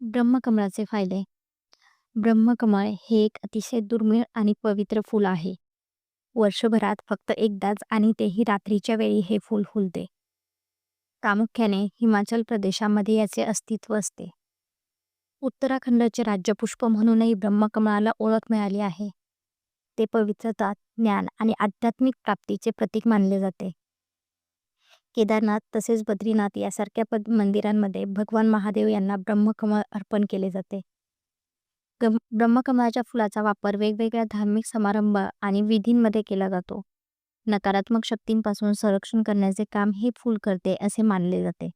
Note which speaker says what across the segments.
Speaker 1: ब्रह्मकमळाचे फायदे. ब्रह्मकमळ हे एक अतिशय दुर्मिळ आणि पवित्र फूल आहे. वर्षभरात फक्त एकदाच आणि तेही रात्रीच्या वेळी हे फूल फुलते. प्रामुख्याने हिमाचल प्रदेशामध्ये याचे अस्तित्व असते. उत्तराखंडचे राज्यपुष्प म्हणूनही ब्रह्मकमळाला ओळख मिळाली आहे. ते पवित्रता ज्ञान आणि आध्यात्मिक प्राप्तीचे प्रतीक मानले जाते. केदारनाथ तसेच बद्रीनाथ यासारख्या पद मंदिरांमध्ये भगवान महादेव यांना ब्रह्मकमळ अर्पण केले जाते. गम ब्रह्मकमळाच्या फुलाचा वापर वेगवेगळ्या धार्मिक समारंभ आणि विधींमध्ये केला जातो. नकारात्मक शक्तींपासून संरक्षण करण्याचे काम हे फूल करते असे मानले जाते.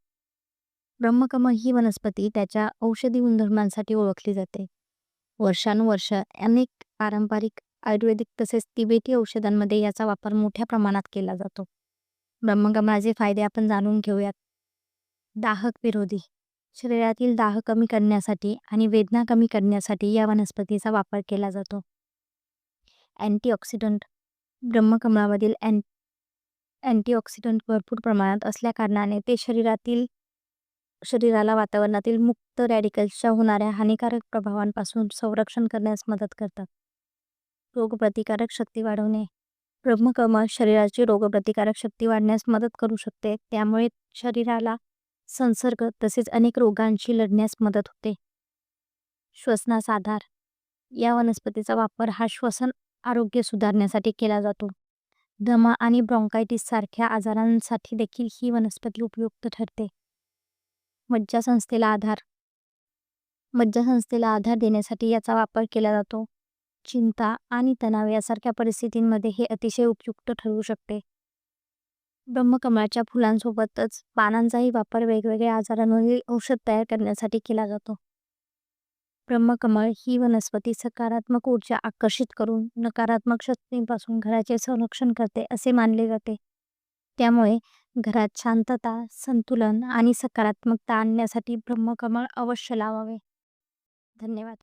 Speaker 1: ब्रह्मकमळ ही वनस्पती त्याच्या औषधी गुणधर्मांसाठी ओळखली जाते. वर्षानुवर्ष अनेक पारंपरिक आयुर्वेदिक तसेच तिबेटी औषधांमध्ये याचा वापर मोठ्या प्रमाणात केला जातो. ब्रह्मकमळाचे फायदे आपण जाणून घेऊयात. दाहक विरोधी. शरीरातील दाह कमी करण्यासाठी आणि वेदना कमी करण्यासाठी या वनस्पतीचा वापर केला जातो. अँटीऑक्सिडंट. ब्रह्मकमळामधील अँट अँटीऑक्सिडंट भरपूर प्रमाणात असल्याकारणाने ते शरीरातील शरीराला वातावरणातील मुक्त रॅडिकल्सच्या होणाऱ्या हानिकारक प्रभावांपासून संरक्षण करण्यास मदत करतात. रोगप्रतिकारक शक्ती वाढवणे. ब्रह्मकमळ शरीराची रोगप्रतिकारक शक्ती वाढण्यास मदत करू शकते. त्यामुळे शरीराला संसर्ग तसेच अनेक रोगांशी लढण्यास मदत होते. श्वसनास आधार. या वनस्पतीचा वापर हा श्वसन आरोग्य सुधारण्यासाठी केला जातो. दमा आणि ब्रॉन्कायटिस सारख्या आजारांसाठी देखील ही वनस्पती उपयुक्त ठरते. मज्जासंस्थेला आधार. मज्जासंस्थेला आधार देण्यासाठी याचा वापर केला जातो. चिंता आणि तणाव यासारख्या परिस्थितींमध्ये हे अतिशय उपयुक्त ठरू शकते. ब्रह्मकमळाच्या फुलांसोबतच पानांचाही वापर वेगवेगळ्या आजारांवरील औषध तयार करण्यासाठी केला जातो. ब्रह्मकमळ ही वनस्पती सकारात्मक ऊर्जा आकर्षित करून नकारात्मक शक्तींपासून घराचे संरक्षण करते असे मानले जाते. त्यामुळे घरात शांतता संतुलन आणि सकारात्मकता आणण्यासाठी ब्रह्मकमळ अवश्य लावावे. धन्यवाद.